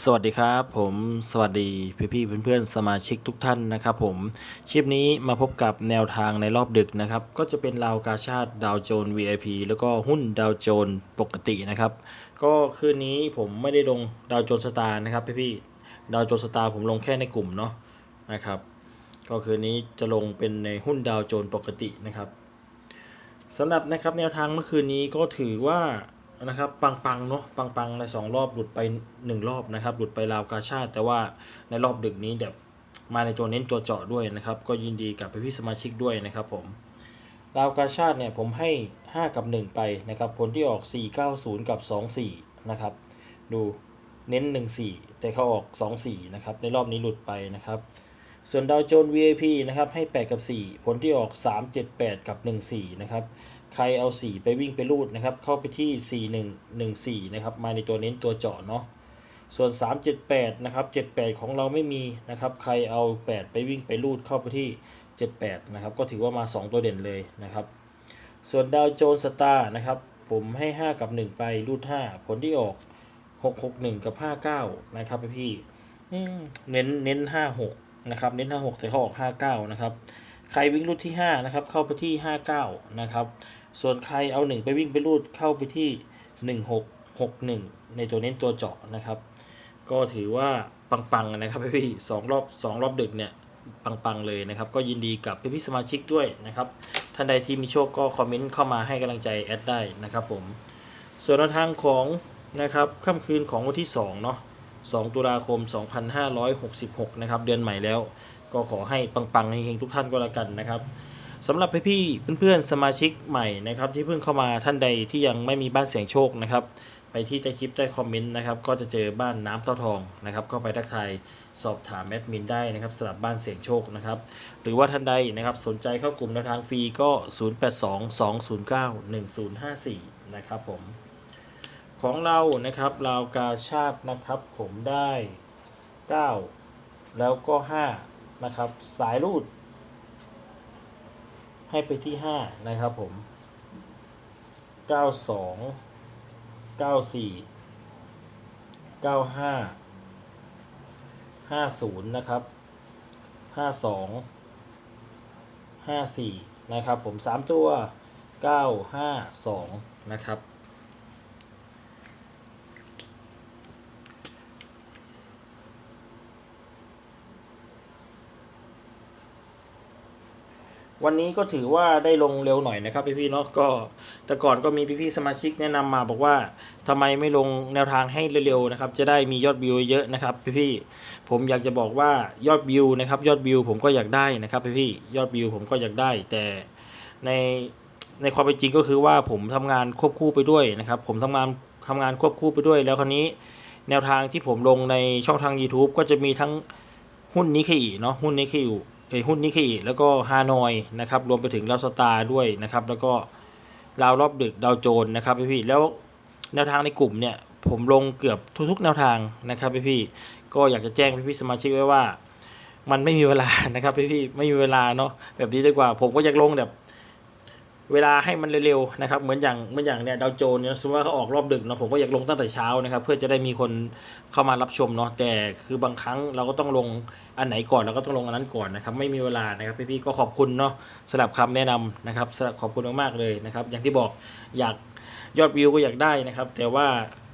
สวัสดีครับผมสวัสดีพี่พี่ๆเพื่อนๆสมาชิกทุกท่านนะครับผมคลิปนี้มาพบกับแนวทางในรอบดึกนะครับก็จะเป็นราวกาชาติดาวโจน VIP แล้วก็หุ้นดาวโจนปกตินะครับก็คืนนี้ผมไม่ได้ลงดาวโจนสตาร์นะครับพี่พี่ดาวโจนสตาร์ผมลงแค่ในกลุ่มเนาะนะครับก็คืนนี้จะลงเป็นในหุ้นดาวโจนปกตินะครับสำหรับนะครับแนวทางเมื่อคืนนี้ก็ถือว่า นะครับปังๆเนาะปังๆในสองรอบหลุดไปหนึ่งรอบนะครับหลุดไปราวกาชาติ แต่ว่าในรอบดึกนี้แบบมาในตัวเน้นตัวเจาะด้วยนะครับ ก็ยินดีกับพี่สมาชิกด้วยนะครับผมราวกาชาติเนี่ยผมให้ 5 กับ 1 ไปนะครับผลที่ออก 490 กับ 24 นะครับ ดูเน้น 14 แต่เขาออก 24 นะครับ ในรอบนี้หลุดไปนะครับ ส่วนดาวโจนส์ VIP นะครับให้ 8 กับ 4 ผลที่ออก 3 7 8 กับ 14 นะครับ ใครเอา 4 ไปวิ่งไปรูดนะครับ เข้าไปที่ 4114 นะครับ มาในตัวเน้นตัวเจาะเนาะ ส่วน 378 นะครับ 78 ของเราไม่มีนะครับ ใครเอา 8 ไปวิ่งไปรูดเข้าไปที่ 78 นะครับ ก็ถือว่ามา 2 ตัวเด่นเลยนะครับ ส่วนดาวโจนสตาร์นะครับ ผมให้ 5 กับ 1 ไปรูด 5 ผลที่ออก 661 กับ 59 นะครับพี่เน้นเน้น 56 นะครับ เน้น 56 แต่เขาออก 59 นะครับ ใครวิ่งรูดที่ 5 นะครับ เข้าไปที่ 59 นะครับ ส่วนใครเอา 1 ไปวิ่งไปรูดเข้าไปที่ 1661 ในตัวเน้นตัวเจาะนะครับ ก็ถือว่าปังๆนะครับพี่ๆสองรอบสองรอบดึกเนี่ยปังๆเลยนะครับ ก็ยินดีกับพี่ๆสมาชิกด้วยนะครับ ท่านใดที่มีโชคก็คอมเมนต์เข้ามาให้กำลังใจแอดได้นะครับผม ส่วนทางของนะครับค่ำคืนของวันที่2เนาะ2 ตุลาคม 2566 นะครับ เดือนใหม่แล้ว ก็ขอให้ปังๆเฮงๆทุกท่านก็แล้วกันนะครับ สำหรับพี่ๆเพื่อนๆสมาชิกใหม่นะครับ ที่เพิ่งเข้ามาท่านใดที่ยังไม่มีบ้านเสียงโชคนะครับ ไปที่ใต้คลิปใต้คอมเมนต์นะครับก็จะเจอบ้านน้ำเต้าทองนะครับก็ไปทักทายสอบถามแอดมินได้นะครับสำหรับบ้านเสียงโชคนะครับ หรือว่าท่านใดนะครับสนใจเข้ากลุ่มแนวทางฟรีก็ 0822091054 นะครับผมของเรานะครับราวกาชาตินะครับผมได้ 9 แล้วก็ 5 นะครับ สายรูด ให้ไปที่ 5 นะครับผม 92 94 95 50 นะครับ 52 54 นะครับผม 3 ตัว 952 นะครับ วันนี้ก็ถือว่าได้ลงเร็วหน่อยนะครับพี่ๆเนาะก็แต่ก่อนก็มีพี่ๆสมาชิกแนะนำมาบอกว่าทำไมไม่ลงแนวทางให้เร็วๆนะครับ จะได้มียอดวิวเยอะนะครับพี่ๆผมอยากจะบอกว่ายอดวิวนะครับ ยอดวิวผมก็อยากได้นะครับพี่ๆยอดวิวผมก็อยากได้ แต่ในในความเป็นจริงก็คือว่าผมทำงานควบคู่ไปด้วยนะครับ ผมทำงานทำงานควบคู่ไปด้วย แล้วคราวนี้แนวทางที่ผมลงในช่องทาง YouTube ก็จะมีทั้งหุ้นนิเคอีเนาะหุ้นนิเคอีเอย หุ้นนิเคอิแล้วก็ฮานอยนะครับรวมไปถึงลาวสตาร์ด้วยนะครับแล้วก็ลาวรอบดึกดาวโจนนะครับพี่พี่แล้วแนวทางในกลุ่มเนี่ยผมลงเกือบทุกๆแนวทางนะครับพี่พี่ก็อยากจะแจ้งพี่พี่สมาชิกไว้ว่า มันไม่มีเวลานะครับพี่พี่ไม่มีเวลาเนาะแบบนี้ดีกว่า ผมก็อยากลงแบบ เวลาให้มันเร็วๆนะครับเหมือนอย่างเหมือนอย่างเนี่ยดาวโจนเนี่ยสมมติว่าเขาออกรอบดึกเนาะผมก็อยากลงตั้งแต่เช้านะครับเพื่อจะได้มีคนเข้ามารับชมเนาะแต่คือบางครั้งเราก็ต้องลงอันไหนก่อนเราก็ต้องลงอันนั้นก่อนนะครับไม่มีเวลานะครับพี่ๆก็ขอบคุณเนาะสำหรับคำแนะนำนะครับสำหรับขอบคุณมากๆเลยนะครับอย่างที่บอกอยากยอดวิวก็อยากได้นะครับ แต่ว่า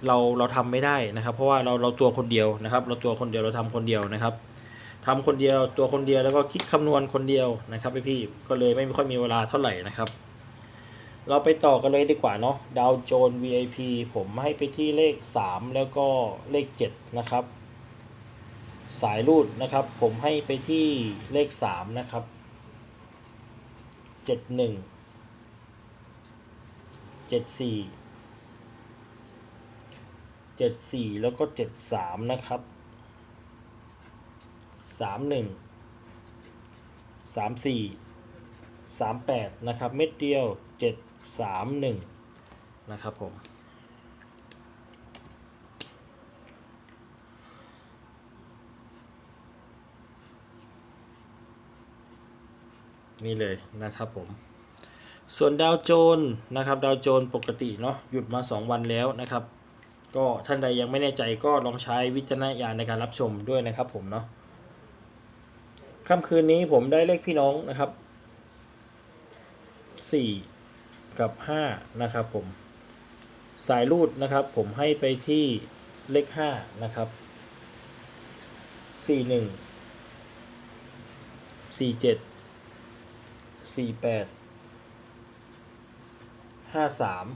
เราเราทำไม่ได้นะครับ เพราะว่าเราเราตัวคนเดียวนะครับ เราตัวคนเดียวเราทำคนเดียวนะครับทำคนเดียวตัวคนเดียวแล้วก็คิดคำนวณคนเดียวนะครับพี่ๆก็เลยไม่ค่อยมีเวลาเท่าไหร่นะครับ เราไปต่อกันเลยดีกว่าเนาะดาวโจน VIP ผมให้ไปที่เลข 3 แล้วก็เลข 7 นะครับ สายรูดนะครับ ผมให้ไปที่เลข 3 นะครับ 71 74 74 แล้วก็ 73 นะครับ 31 34 38 นะครับ เม็ดเดียว 731 นะครับผม นี่เลยนะครับผม ส่วนดาวโจนส์นะครับ ดาวโจนส์ปกติเนาะหยุดมา 2 วันแล้วนะครับ ก็ท่านใดยังไม่แน่ใจก็ลองใช้วิจารณญาณในการรับชมด้วยนะครับผมเนาะค่ำคืนนี้ผมได้เลขพี่น้องนะครับ สี่กับห้านะครับผม สายรูดนะครับ ผมให้ไปที่เลขห้านะครับสี่หนึ่งสี่เจ็ดสี่แปดห้าสาม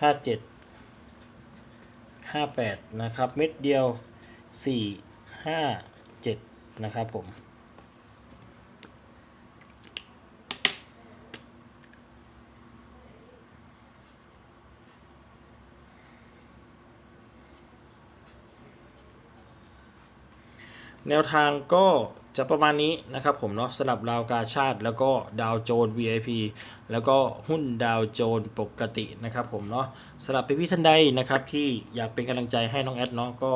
ห้าเจ็ดห้าแปดนะครับ เม็ดเดียวสี่ห้าเจ็ดนะครับผม แนวทางก็จะประมาณนี้นะครับผมเนาะสำหรับราวกาชาติ แล้วก็ดาวโจน VIP แล้วก็หุ้นดาวโจนปกตินะครับผมเนาะสำหรับพี่ท่านใดนะครับที่อยากเป็นกำลังใจให้น้องแอดเนาะก็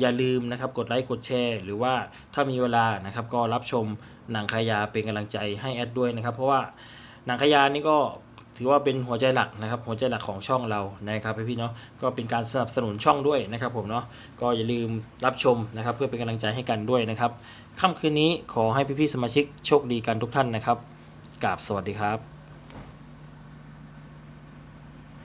อย่าลืมนะครับกดไลค์กดแชร์ หรือว่าถ้ามีเวลานะครับก็รับชมหนังขยาเป็นกำลังใจให้แอดด้วยนะครับ เพราะว่าหนังขยานี่ก็ ถือว่าเป็นหัวใจหลักนะครับ หัวใจหลักของช่องเรานะครับพี่พี่เนาะก็เป็นการสนับสนุนช่องด้วยนะครับผมเนาะก็อย่าลืมรับชมนะครับ เพื่อเป็นกำลังใจให้กันด้วยนะครับค่ำคืนนี้ขอให้พี่พี่สมาชิกโชคดีกันทุกท่านนะครับกราบสวัสดีครับ